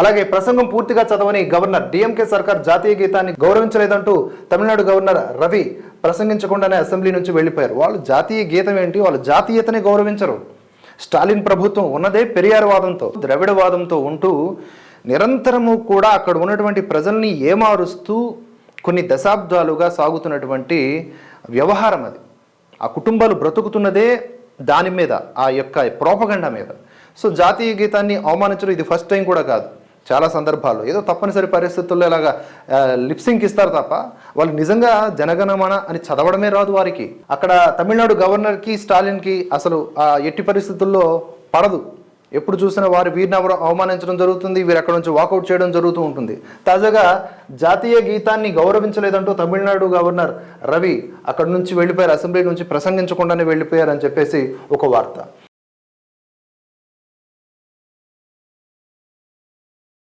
అలాగే ప్రసంగం పూర్తిగా చదవని గవర్నర్ డిఎంకే సర్కార్ జాతీయ గీతాన్ని గౌరవించలేదంటూ తమిళనాడు గవర్నర్ రవి ప్రసంగించకుండానే అసెంబ్లీ నుంచి వెళ్ళిపోయారు. వాళ్ళు జాతీయ గీతం ఏంటి? వాళ్ళు జాతీయతని గౌరవించరు. స్టాలిన్ ప్రభుత్వం ఉన్నదే పెరియారవాదంతో ద్రవిడవాదంతో ఉంటూ నిరంతరము కూడా అక్కడ ఉన్నటువంటి ప్రజల్ని ఏమారుస్తూ కొన్ని దశాబ్దాలుగా సాగుతున్నటువంటి వ్యవహారం అది. ఆ కుటుంబాలు బ్రతుకుతున్నదే దాని మీద ఆ యొక్క ప్రోపగండ మీద. సో జాతీయ గీతాన్ని అవమానించడం ఇది ఫస్ట్ టైం కూడా కాదు. చాలా సందర్భాల్లో. ఏదో తప్పనిసరి పరిస్థితుల్లో ఇలాగా లిప్సింగ్ ఇస్తారు తప్ప వాళ్ళు నిజంగా జనగణమన అని చదవడమే రాదు వారికి. అక్కడ తమిళనాడు గవర్నర్కి స్టాలిన్కి అసలు ఆ ఎట్టి పరిస్థితుల్లో పడదు. ఎప్పుడు చూసినా వారి వీరిని అవమానించడం జరుగుతుంది వీరు అక్కడ నుంచి వాకౌట్ చేయడం జరుగుతూ ఉంటుంది. తాజాగా జాతీయ గీతాన్ని గౌరవించలేదంటూ తమిళనాడు గవర్నర్ రవి అక్కడ నుంచి వెళ్ళిపోయారు అసెంబ్లీ నుంచి ప్రసంగించకుండానే వెళ్ళిపోయారు అని చెప్పేసి ఒక వార్త.